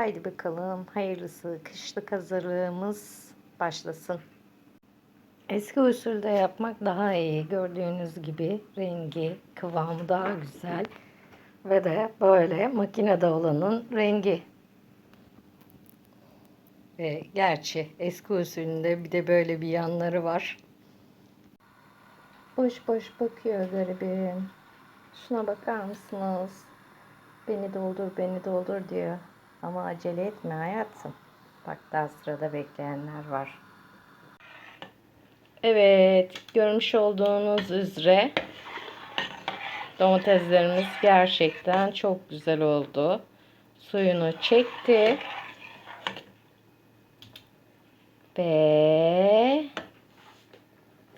Haydi bakalım hayırlısı kışlık hazırlığımız başlasın. Eski usulde yapmak daha iyi. Gördüğünüz gibi rengi, kıvamı daha güzel. Ve de böyle makinede olanın rengi. Ve gerçi eski usulünde bir de böyle bir yanları var. Boş boş bakıyor garibim. Şuna bakar mısınız? Beni doldur, beni doldur diyor. Ama acele etme hayatım. Bak daha sırada bekleyenler var. Evet, görmüş olduğunuz üzere domateslerimiz gerçekten çok güzel oldu. Suyunu çekti. Ve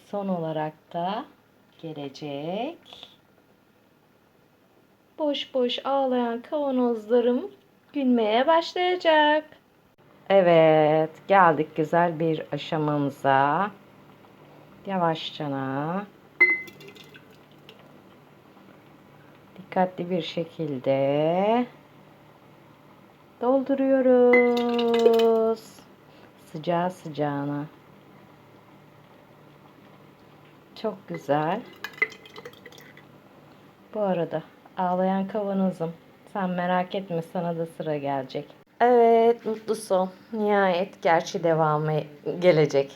son olarak da gelecek. Boş boş ağlayan kavanozlarım gülmeye başlayacak. Evet, geldik güzel bir aşamamıza. Yavaşçana dikkatli bir şekilde dolduruyoruz. Sıcağı sıcağına. Çok güzel. Bu arada ağlayan kavanozum. Sen merak etme sana da sıra gelecek. Evet mutlu son. Nihayet gerçi devamı gelecek.